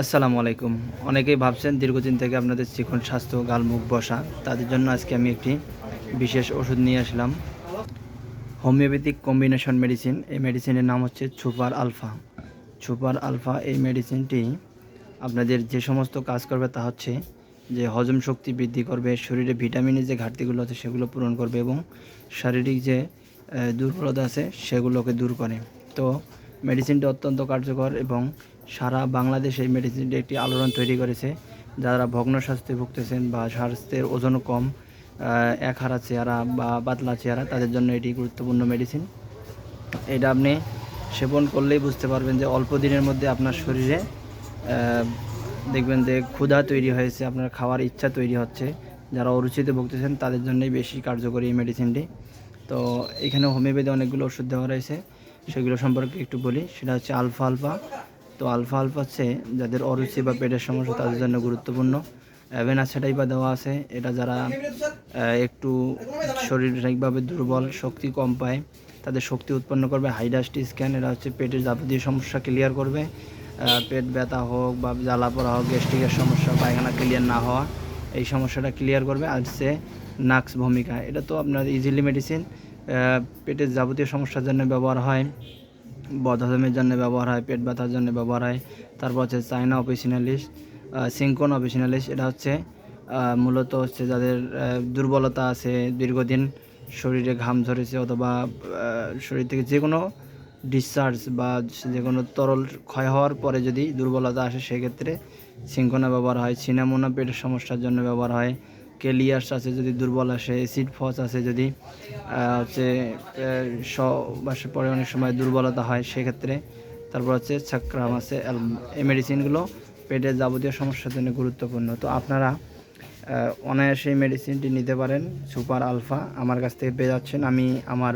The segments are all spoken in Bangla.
আসসালামু আলাইকুম। অনেকেই ভাবছেন দীর্ঘদিন থেকে আপনাদের চিকন স্বাস্থ্য, গাল, মুখ বসা। তাদের জন্য আজকে আমি একটি বিশেষ ওষুধ নিয়ে আসলাম। Homeopathic combination medicine. এই মেডিসিনের নাম হচ্ছে সুপার আলফা। সুপার আলফা এই মেডিসিনটি আপনাদের যে সমস্ত কাজ করবে তা হচ্ছে যে হজম শক্তি বৃদ্ধি করবে, শরীরে ভিটামিনের যে ঘাটতিগুলো আছে সেগুলো পূরণ করবে এবং শারীরিক যে দুর্বলতা আছে সেগুলোকে দূর করে। তো মেডিসিনটি অত্যন্ত কার্যকর এবং সারা বাংলাদেশে মেডিসিনটি একটি আলোড়ন তৈরি করেছে। যারা ভগ্ন স্বাস্থ্যে ভুগতেছেন বা স্বাস্থ্যের ওজন কম এক হারা চেহারা বা পাতলা চেহারা, তাদের জন্য এটি গুরুত্বপূর্ণ মেডিসিন। এটা আপনি সেবন করলেই বুঝতে পারবেন যে অল্প দিনের মধ্যে আপনার শরীরে দেখবেন যে ক্ষুধা তৈরি হয়েছে, আপনার খাওয়ার ইচ্ছা তৈরি হচ্ছে। যারা অরুচিতে ভুগতেছেন, তাদের জন্যই বেশি কার্যকরী এই মেডিসিনটি। তো এখানে হোমিওপ্যাথি অনেকগুলো ওষুধ দেওয়া রয়েছে। সেগুলো সম্পর্কে একটু বলি। সেটা হচ্ছে আলফা আলফা। তো আলফা আলফা হচ্ছে যাদের অরুচি বা পেটের সমস্যা, তাদের জন্য গুরুত্বপূর্ণ। অ্যাভেনাসেটাই বা দেওয়া আছে। এটা যারা একটু শারীরিকভাবে দুর্বল, শক্তি কম পায়, তাদের শক্তি উৎপন্ন করবে। হাইডাস্টি স্ক্যান এটা হচ্ছে পেটের যাবতীয় সমস্যা ক্লিয়ার করবে। পেট ব্যথা হোক বা জ্বালা পড়া হোক গ্যাস্ট্রিকের সমস্যা, পায়খানা ক্লিয়ার না হওয়া, এই সমস্যাটা ক্লিয়ার করবে। আর হচ্ছে নাক্স ভূমিকা, এটা তো আপনার ইজিলি মেডিসিন পেটের যাবতীয় সমস্যার জন্য ব্যবহার হয়, বদহজমের জন্য ব্যবহার হয়, পেট ব্যথার জন্য ব্যবহার হয়, তারপর হচ্ছে চাইনা অফিসিনালিস সিঙ্কন অফিসিনালিস এটা হচ্ছে মূলত হচ্ছে যাদের দুর্বলতা আছে, দীর্ঘদিন শরীরে ঘাম ঝরেছে অথবা শরীর থেকে যে কোনো ডিসচার্জ বা যে কোনো তরল ক্ষয় হওয়ার পরে যদি দুর্বলতা আসে, সেক্ষেত্রে সিঙ্কোনা ব্যবহার হয়, সিনামোনা পেটের সমস্যার জন্য ব্যবহার হয় কেলিয়াস আছে যদি দুর্বল আসে অ্যাসিড ফস আছে যদি হচ্ছে স বাসের পরে অনেক সময় দুর্বলতা হয়, সেক্ষেত্রে তারপর হচ্ছে ছাক্রাম আছে এই মেডিসিনগুলো পেটের যাবতীয় সমস্যার জন্য গুরুত্বপূর্ণ। তো আপনারা অনায়াসে এই মেডিসিনটি নিতে পারেন, সুপার আলফা। আমার কাছ থেকে পেয়ে যাচ্ছেন। আমি আমার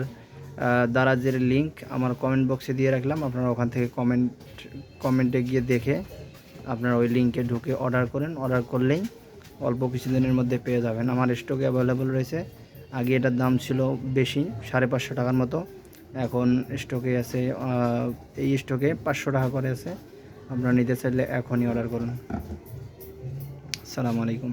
দারাজের লিংক আমার কমেন্ট বক্সে দিয়ে রাখলাম। আপনারা ওখান থেকে কমেন্ট, কমেন্টে গিয়ে দেখে আপনারা ওই লিঙ্কে ঢুকে অর্ডার করেন। অর্ডার করলেই অল্প কিছুদিনের মধ্যে পেয়ে যাবেন। আমার স্টকে অ্যাভেলেবল রয়েছে। আগে এটার দাম ছিল বেশি, সাড়ে পাঁচশো টাকার মতো। এখন স্টকে আছে এই স্টকে পাঁচশো টাকা করে আছে। আপনারা নিতে চাইলে এখনই অর্ডার করুন। সালামু আলাইকুম।